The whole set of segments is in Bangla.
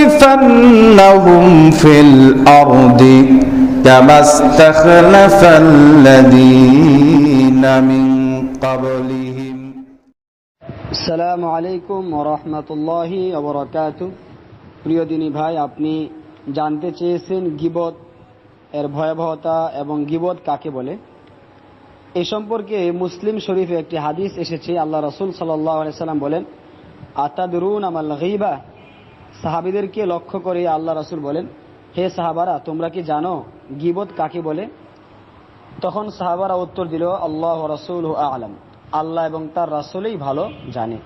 ليستخلفنهم في الأرض كما استخلف الذين من قبلهم আসসালামু আলাইকুম রহমতুল্লাহি অবরাকাত প্রিয় দিনী ভাই আপনি জানতে চেয়েছেন গিবত এর ভয়াবহতা এবং গিবত কাকে বলে এই সম্পর্কে মুসলিম শরীফে একটি হাদিস এসেছে আল্লাহ রসুল সাল্লাম বলেন আতাদরুন আমাল গিবা? সাহাবিদেরকে লক্ষ্য করে আল্লাহ রাসুল বলেন, হে সাহাবারা, তোমরা কি জানো গিবত কাকে বলে? তখন সাহাবারা উত্তর দিল, আল্লাহ রসুল আলম। আল্লাহ এবং তার রাসুলেই ভালো জানে।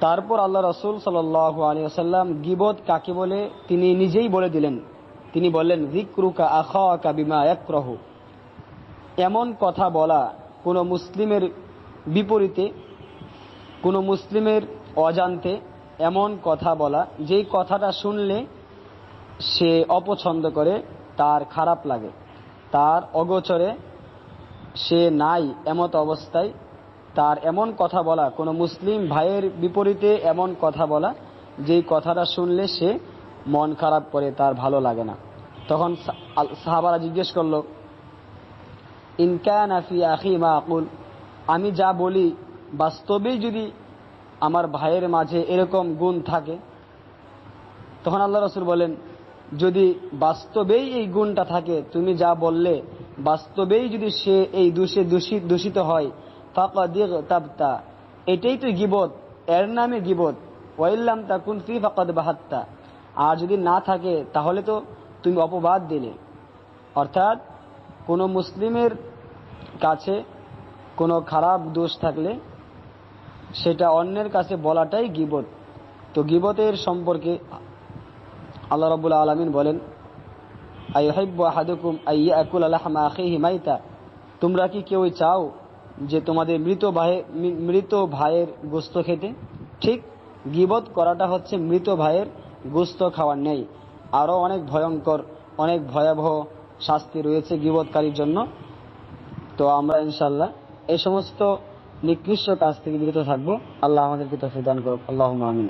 তারপর আল্লাহ রসুল সাল আলী আসাল্লাম গিবত কাকে বলে তিনি নিজেই বলে দিলেন। তিনি বললেন জিক্রুকা আখা বিমা একরহ এমন কথা বলা কোনো মুসলিমের বিপরীতে কোনো মুসলিমের অজান্তে এমন কথা বলা, যেই কথাটা শুনলে সে অপছন্দ করে, তার খারাপ লাগে। তার অগোচরে সে নাই এমত অবস্থায়। তার এমন কথা বলা, কোনো মুসলিম ভাইয়ের বিপরীতে এমন কথা বলা, যেই কথাটা শুনলে সে মন খারাপ করে, তার ভালো লাগে না। তখন সাহাবারা জিজ্ঞেস করল ইনকান আফি আখি মা আকুল? আমি যা বলি, বাস্তবেই যদি আমার ভাইয়ের মাঝে এরকম গুণ থাকে। তখন আল্লাহ রসুল বলেন, যদি বাস্তবেই এই গুণটা থাকে, তুমি যা বললে, বাস্তবেই যদি সে এই দোষে দূষিত দূষিত হয়, ফাকাদিগ তাবতা, এটাই তো গিবত, এর নামে গিবত ওয়াইল্লাম তাকুন ফি ফাকাদ বাহাত্তা। আর যদি না থাকে, তাহলে তো তুমি অপবাদ দিলে। অর্থাৎ কোনো মুসলিমের কাছে কোনো খারাপ দোষ থাকলে সেটা অন্যের কাছে বলাটাই গিবত। তো গিবতের সম্পর্কে আল্লাহ রবুল্লা আলমিন বলেন আইহাইবাহাদুকুম আইয়াকুল আলাহমা আখিহি মাইতা? তোমরা কি কেউ চাও যে তোমাদের মৃত ভাই মৃত ভাইয়ের গোস্ত খেতে? ঠিক, গিবত করাটা হচ্ছে মৃত ভাইয়ের গোস্ত খাওয়ার নেই আরও অনেক ভয়ঙ্কর, অনেক ভয়াবহ শাস্তি রয়েছে গিবতকারীর জন্য। তো আমরা ইনশাল্লাহ এই সমস্ত নিকৃষ্ট কাজ থেকে বিরত থাকব। আল্লাহ আমাদেরকে তফিদান করুক। আল্লাহ আমিন।